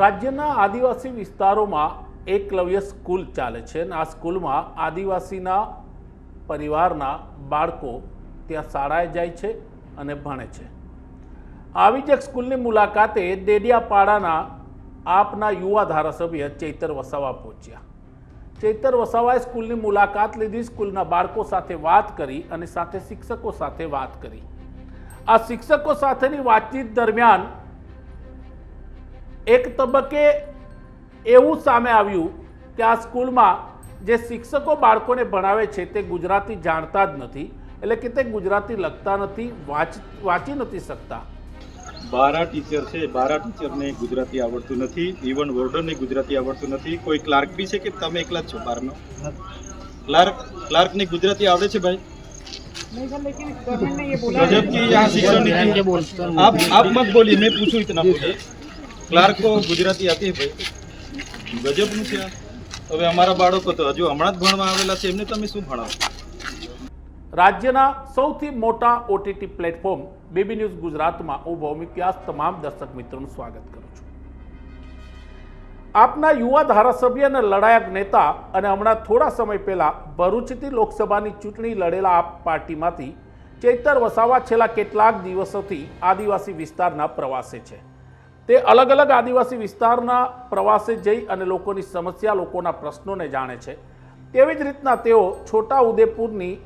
રાજ્યના આદિવાસી વિસ્તારોમાં એકલવ્ય સ્કૂલ ચાલે છે અને આ સ્કૂલમાં આદિવાસીના પરિવારના બાળકો ત્યાં શાળાએ જાય છે અને ભણે છે. આવી જ એક સ્કૂલની મુલાકાતે ડેડિયાપાડાના આપના યુવા ધારાસભ્ય ચૈતર વસાવા પહોંચ્યા. ચૈતર વસાવાએ સ્કૂલની મુલાકાત લીધી, સ્કૂલના બાળકો સાથે વાત કરી અને સાથે શિક્ષકો સાથે વાત કરી. આ શિક્ષકો સાથેની વાતચીત દરમિયાન એક તબક્કે એવું સામે આવ્યું કે આ સ્કૂલમાં જે શિક્ષકો બાળકોને ભણાવે છે તે ગુજરાતી જાણતા જ નથી એટલે કે તે ગુજરાતી લખતા નથી વાંચ વાંચી નથી શકતા બારા ટીચર છે બારા ટીચરને ગુજરાતી આવડતું નથી ઇવન વોર્ડનને ગુજરાતી આવડતું નથી કોઈ ક્લાર્ક બી છે કે તમે એકલા જ છો બારનો ક્લાર્ક ક્લાર્કને ગુજરાતી આવડે છે ભાઈ गजब की यहाँ शिक्षण नीति आप आप मत बोलिए मैं पूछूं इतना बोलिए ક્લાર્કો ગુજરાતી હતી ભાઈ. ગજબનું છે હવે અમારા બાળકો તો હજુ હમણાં જ ભણવા આવેલા છે, એમને તમે શું ભણાવો? રાજ્યના સૌથી મોટા ઓટીટી પ્લેટફોર્મ બેબી ન્યૂઝ ગુજરાતમાં હું ભૌમિક વ્યાસ તમામ દર્શક મિત્રોનું સ્વાગત કરું છું. આપના યુવા ધારાસભ્ય અને લડાયક નેતા અને હમણાં થોડા સમય પહેલાં ભરૂચથી લોકસભાની ચૂંટણી લડેલા આપ પાર્ટીમાંથી ચેતર વસાવા છેલ્લા કેટલાક દિવસોથી આદિવાસી વિસ્તારના પ્રવાસે છે. તે અલગ અલગ આદિવાસી વિસ્તારના પ્રવાસે જઈ અને લોકોની સમસ્યા, લોકોના પ્રશ્નોને જાણે છે. તેવી જ રીતના તેઓ છોટા ઉદેપુરની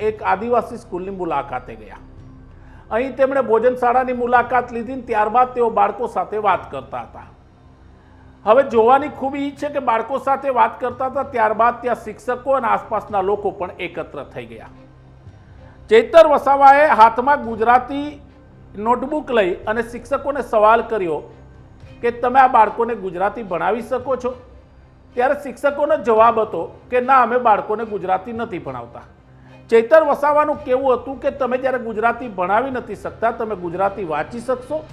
એક આદિવાસી સ્કૂલની મુલાકાતે ગયા. અહીં તેમણે ભોજનશાળાની મુલાકાત લીધી ત્યારબાદ તેઓ બાળકો સાથે વાત કરતા હતા. હવે જોવાની ખૂબી એ છે કે બાળકો સાથે વાત કરતા હતા, ત્યારબાદ ત્યાં શિક્ષકો અને આસપાસના લોકો પણ એકત્ર થઈ ગયા. ચૈતર વસાવાએ હાથમાં ગુજરાતી નોટબુક લઈ અને શિક્ષકોને સવાલ કર્યો કે તમે આ બાળકોને ગુજરાતી ભણાવી શકો છો? ત્યારે શિક્ષકોનો જવાબ હતો કે ના, અમે બાળકોને ગુજરાતી નથી ભણાવતા. ચૈતર વસાવાનું કેવું હતું કે તમે જ્યારે ગુજરાતી ભણાવી નથી શકતા, તમે ગુજરાતી વાંચી શકશો?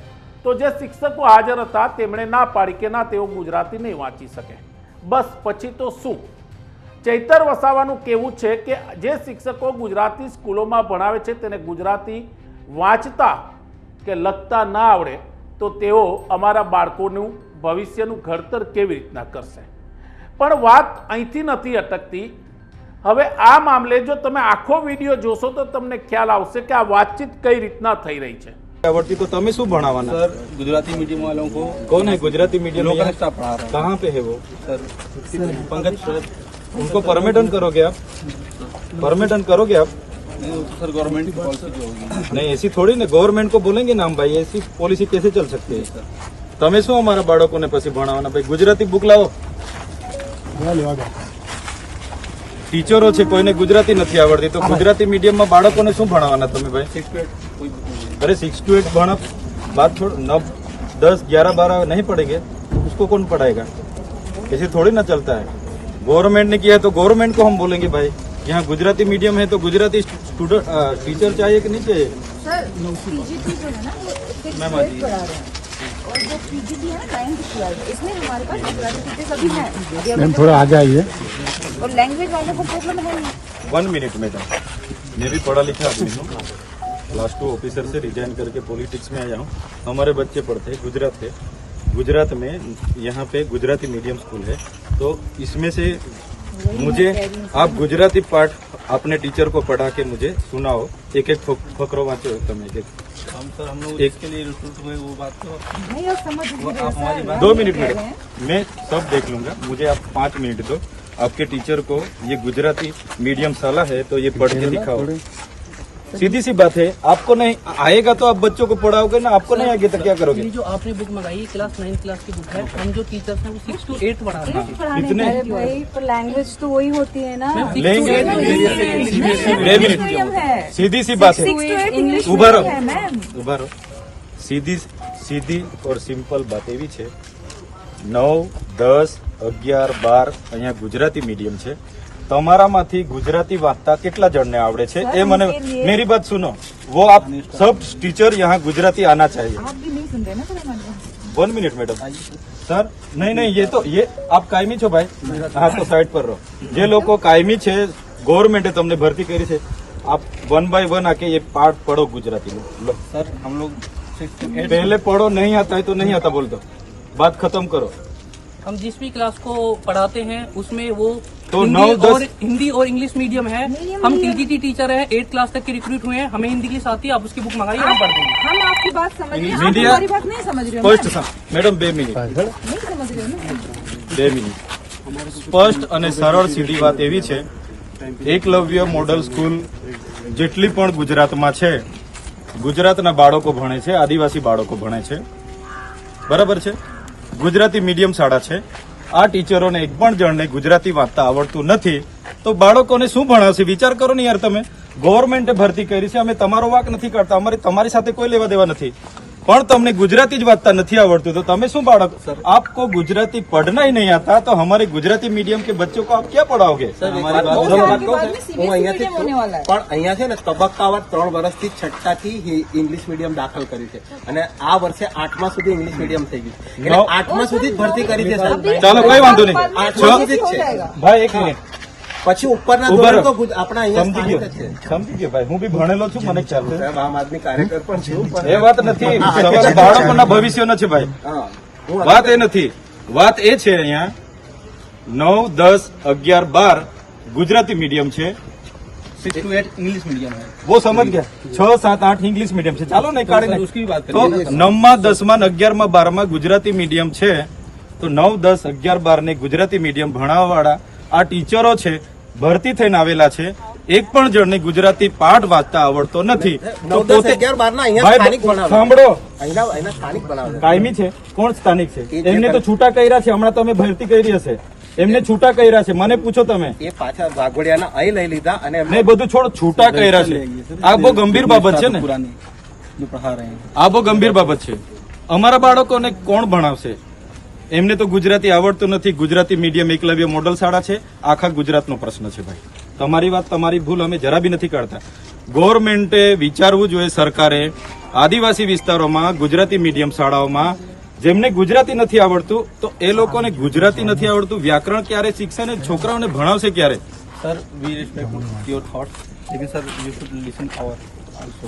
તો જે શિક્ષકો હાજર હતા તેમણે ના પાડી કે ના, તેઓ ગુજરાતી નહીં વાંચી શકે. બસ, પછી તો શું? ચૈતર વસાવાનું કેવું છે કે જે શિક્ષકો ગુજરાતી સ્કૂલોમાં ભણાવે છે, તેને ગુજરાતી વાંચતા કે લખતા ના આવડે તો તેઓ અમારા બાળકોનું ભવિષ્યનું ઘડતર કેવી રીતના કરશે પણ વાત અહીંથી નથી અટકતી હવે આ મામલે જો તમે આખો વિડીયો જોશો તો તમને ખ્યાલ આવશે કે આ વાતચીત કઈ રીતના થઈ રહી છે आवड़ती तो તમે શું ભણાવવાના सर गुजराती मीडियम वालों को कौन है गुजराती मीडियम लोकल में स्टाफ पढ़ा रहा कहाँ पे है वो है सर पंकज सर उनको परमिटन करोगे आप परमिटन करोगे आप नहीं, वो तो सर गवर्नमेंट की पॉलिसी जो होगी नहीं ऐसी थोड़ी ना गवर्नमेंट को बोलेंगे ना हम भाई ऐसी पॉलिसी कैसे चल सकती है તમે શું અમારા બાળકોને પછી ભણાવવાના ભાઈ ગુજરાતી બુક લાવો ટીચરો છે કોઈને ગુજરાતી નથી આવડતી તો ગુજરાતી મીડિયમમાં બાળકોને શું ભણાવવાના તમે ભાઈ सिक्स टू एट कोई book नहीं अरे सिक्स टू एट भणा बात छोड़ नौ दस ग्यारह बारह नहीं पढ़ेंगे उसको कौन पढ़ाएगा ऐसे थोड़ी ना चलता है गवर्नमेंट ने किया है तो गवर्नमेंट को हम बोलेंगे भाई यहाँ गुजराती मीडियम है तो गुजराती स्टूडेंट टीचर चाहिए कि नहीं चाहिए? सर पीजीटी जो है ना वो मैम, ग्रेड पढ़ा रहे हैं। और जो पीजीटी है ना नाइन्थ ट्वेल्थ इसमें हमारे पास गुजराती टीचर्स अभी हैं। मैम थोड़ा आ जाइए। और लैंग्वेज वालों को प्रॉब्लम है वन मिनट मैडम मैं भी पढ़ा लिखा आदमी हूँ। क्लास टू ऑफिसर से रिजाइन करके पॉलिटिक्स में आया हूँ। हमारे बच्चे पढ़ते हैं गुजरात के। गुजरात में यहाँ पे गुजराती मीडियम स्कूल है। तो इसमें से मुझे आप गुजराती पाठ अपने टीचर को पढ़ा के मुझे सुनाओ। एक एक फकरो वाँचो तुम एक एक हम सर हम लोग इसके लिए तो- दो मिनट में मैं सब देख लूँगा। मुझे आप पाँच मिनट दो। आपके टीचर को ये गुजराती मीडियम साला है तो ये पढ़ के दिखाओ। सीधी सी बात है आपको नहीं आएगा तो आप बच्चों को पढ़ाओगे ना आपको नहीं आएगा तो क्या करोगे ये जो आपने बुक मंगाई है क्लास नाइन्थ क्लास की बुक है हम जो टीचर्स हैं वो सिक्स टू एट पढ़ा रहे हैं पढ़ाने इतने- अरे भाई पर लैंग्वेज तो वही होती है ना लेंगे બે મિનિટ मीडियम है सीधी सी बात है सिक्स टू एट इंग्लिश ઉભા રહો है मैम ઉભા રહો સીધી સીધી ઓર સિમ્પલ વાત એવી છે નવ દસ અગિયાર બાર અહીંયા ગુજરાતી મીડિયમ છે તમારામાંથી ગુજરાતી વાંચતા કેટલા જણને આવડે છે એ મને उनके लिए- मेरी बात सुनो वो आप सब टीचर यहाँ गुजराती आना चाहिए आप भी नहीं सुन रहे ना सर हमारी बात? वन मिनट मैडम सर नहीं नहीं ये तो ये आप કાયમી છો ભાઈ હા તો સાઈડ પર રહો જે લોકો કાયમી છે ગવર્મેન્ટે તમને ભરતી કરી છે आप वन बाय वन आके ये पार्ट पढ़ो गुजराती में लो सर हम लोग सिक्स टू एट पहले पढ़ो नहीं आता है तो नहीं आता बोल दो बात खत्म करो हम जिस भी क्लास को पढ़ाते हैं उसमें वो तो हिंदी नौ, दस- और हिंदी और इंग्लिश मीडियम है मीडियम हम ही है। टीजीटी टीचर हैं एट क्लास तक के रिक्रूट हुए हैं हमें हिंदी की साथी आप उसकी बुक मंगाइए हम पढ़ देंगे हम आपकी बात समझ रहे हैं आप मीडिया- हमारी बात नहीं समझ रहे हो સ્પષ્ટ સમ- મેડમ બે મિનિટ नहीं समझ रहे हो ना બે મિનિટ સ્પષ્ટ અને સરળ સીધી વાત એવી છે એકલવ્ય મોડલ સ્કૂલ જેટલી પણ ગુજરાતમાં છે ગુજરાતના બાળકો ભણે છે આદિવાસી બાળકો ભણે છે બરાબર છે ગુજરાતી મીડિયમ શાળા છે આ ટીચરોને એક પણ જણને ગુજરાતી વાંચતા આવડતું નથી. તો બાળકોને શું ભણાવશે? વિચાર કરો ને યાર તમે. ગવર્મેન્ટે ભરતી કરી છે, અમે તમારો વાક નથી કરતા અમારી તમારી સાથે કોઈ લેવા દેવા નથી. પણ તમને ગુજરાતી જ વાંચતા નથી આવડતું તો તમે શું બાળક આપકો ગુજરાતી पढ़ना ही नहीं आता तो हमारे गुजराती मीडियम के बच्चों को आप क्या पढ़ाओगे અમારી વાત बहुत બરોબર आपकी बात में હું सीबीएसई અહીંયાથી मीडियम होने वाला है પણ અહીંયા છે ને તબક્કાવાર ત્રણ વર્ષથી છઠ્ઠાથી હી- ઇંગ્લિશ મીડિયમ દાખલ કર્યું છે અને આ વર્ષે આઠમા સુધી ઇંગ્લિશ મીડિયમ થઈ ગયું છે. એટલે નવ- આઠમા સુધી જ ભરતી કરી છે સાહેબ ચાલો કોઈ વાંધો નહીં આઠમા સુધી हो જ છે जाएगा ભાઈ એક મિનિટ પછી ઉપરના ઉભા ધોરણ રહો. તો ગુજ- આપણા અહીંયા સમજી સ્થાનિક ગયો જ છે સમજી ગયો ભાઈ હું બી ભણેલો છું મને ખ્યાલ છે સાહેબ આમ આદમી કાર્યકર પણ છું પણ એ વાત નથી સવારે બાળકોના ભવિષ્ય નથી ભાઈ હા હું વાત એ નથી વાત એ છે અહીંયા નવ દસ અગિયાર બાર ગુજરાતી મીડિયમ છે six to eight English medium है वो समझ ગયા છ સાત આઠ ઇંગ્લિશ મીડિયમ છે ચાલો ને કાઢીને उसकी भी बात તો करिए નવમાં દસમાં ને અગિયારમાં બારમાં ગુજરાતી મીડિયમ છે તો નવ દસ અગિયાર બાર ને ગુજરાતી મીડિયમ ભણાવવાવાળા આ ટીચરો છે ભરતી થઈને આવેલા છે. એક પણ જણને ગુજરાતી પાઠ વાંચતા આવડતો નથી. તો પોતે સાંભળો. કાયમી છે? કોણ સ્થાનિક છે? એમને તો છૂટા કર્યા છે. હમણાં તમે ભરતી કરી હશે. એમને છૂટા કર્યા છે. મને પૂછો તમે. એ પાછા વાઘોડિયાના અહીં લઈ લીધા અને એમને બધું છોડ. છૂટા કર્યા છે. આ બહુ ગંભીર બાબત છે ને. આ બહુ ગંભીર બાબત છે. અમારા બાળકોને કોણ ભણાવશે? એમને તો ગુજરાતી આવડતું નથી. ગુજરાતી મીડિયમ એકલવ્ય મોડલ શાળા છે. આખા ગુજરાતનો પ્રશ્ન છે ભાઈ. તમારી વાત, તમારી ભૂલ અમે જરા બી નથી કાઢતા. ગવર્મેન્ટે વિચારવું જોઈએ સરકારે આદિવાસી વિસ્તારોમાં, ગુજરાતી મીડિયમ શાળાઓમાં. જેમને ગુજરાતી નથી આવડતું, તો એ લોકોને ગુજરાતી નથી આવડતું. વ્યાકરણ ક્યારે શીખશે ને છોકરાઓને ભણાવશે ક્યારે? Sir we respect your thought લેકિન sir you should listen our also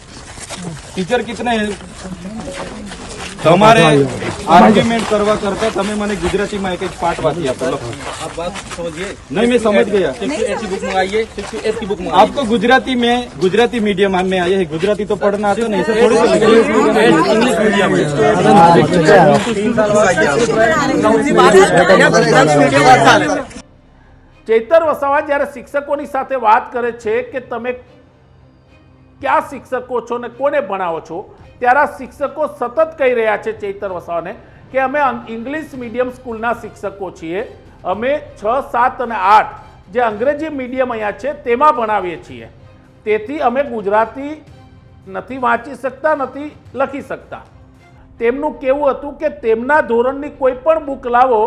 teacher कितने हैं તમારે આર્ગ્યુમેન્ટ કરવા કરતા તમે મને ગુજરાતીમાં એક એક પાઠ વાંચી આપો લો. आप बात समझिए नहीं मैं समझ गया सिक्स टू एट की बुक मंगाइए सिक्स टू एट की बुक मंगाइए आपको गुजराती में गुजराती मीडियम में आए हैं गुजराती तो पढ़ना आता नहीं ऐसे थोड़ी इंग्लिश मीडियम નવ થી બાર અહીંયા ગુજરાતી મીડિયમ જ ચાલે છે ચૈતર વસાવા જ્યારે શિક્ષકોની સાથે વાત કરે છે કે તમે ક્યાં શિક્ષકો છો ને કોને ભણાવો છો? ત્યારે શિક્ષકો સતત કહી રહ્યા છે ચૈતર વસાવાને કે અમે ઇંગ્લિશ મીડિયમ સ્કૂલના શિક્ષકો છીએ. અમે છ, સાત અને આઠ જે અંગ્રેજી મીડિયમ અહીંયા છે તેમાં ભણાવીએ છીએ. તેથી અમે ગુજરાતી નથી વાંચી શકતા, નથી લખી શકતા. તેમનું કેવું હતું કે તેમના ધોરણની કોઈ પણ બુક લાવો,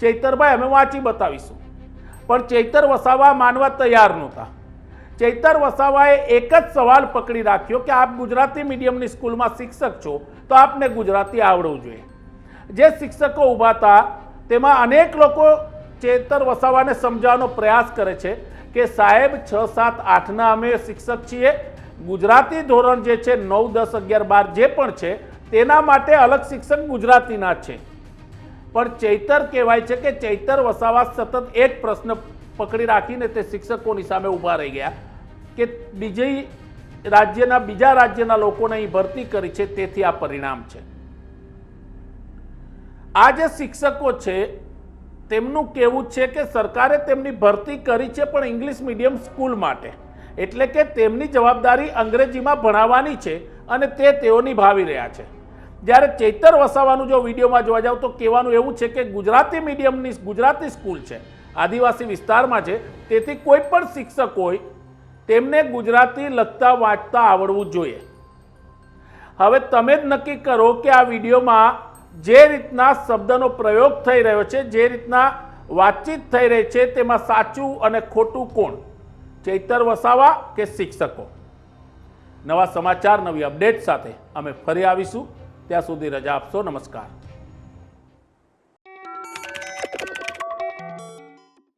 ચૈતરભાઈ, અમે વાંચી બતાવીશું. પણ ચૈતર વસાવા માનવા તૈયાર નહોતા. ચૈતર વસાવાએ એક જ સવાલ પકડી રાખ્યો કે આપ ગુજરાતી મીડિયમની સ્કૂલમાં શિક્ષક છો, તો આપને ગુજરાતી આવડવું જોઈએ. જે શિક્ષકો ઊભા હતા, તેમાં અનેક લોકો ચેતર વસાવાને સમજાવવાનો પ્રયાસ કરે છે કે સાહેબ, છ, સાત, આઠના અમે શિક્ષક છીએ. ગુજરાતી ધોરણ જે છે, નવ, દસ, અગિયાર, બાર જે પણ છે, તેના માટે અલગ શિક્ષક ગુજરાતીના છે. પણ ચૈતર કહેવાય છે કે ચૈતર વસાવા સતત એક પ્રશ્ન પકડી રાખીને તે શિક્ષકોની સામે ઊભા રહી ગયા કે બીજી રાજ્યના બીજા રાજ્યના લોકોને અહીં ભરતી કરી છે, તેથી આ પરિણામ છે. આ જે શિક્ષકો છે, તેમનું કહેવું છે કે સરકારે તેમની ભરતી કરી છે, પણ ઇંગ્લિશ મીડિયમ સ્કૂલ માટે. એટલે કે તેમની જવાબદારી અંગ્રેજીમાં ભણાવવાની છે અને તે તેઓ નિભાવી રહ્યા છે. જ્યારે ચૈતર વસાવાનું જો વિડીયોમાં જોવા જાવ તો કહેવાનું એવું છે કે ગુજરાતી મીડિયમની ગુજરાતી સ્કૂલ છે. આદિવાસી વિસ્તારમાં છે. તેથી કોઈ પણ શિક્ષક હોય, તેમને ગુજરાતી લખતા, વાંચતા આવડવું જોઈએ. હવે તમે જ નક્કી કરો કે આ વિડીયોમાં જે રીતના શબ્દનો પ્રયોગ થઈ રહ્યો છે, જે રીતના વાતચીત થઈ રહી છે, તેમાં સાચું અને ખોટું કોણ? ચૈતર વસાવા કે શિક્ષકો? નવા સમાચાર, નવી અપડેટ સાથે અમે ફરી આવીશું. ત્યાં સુધી રજા આપશો. નમસ્કાર.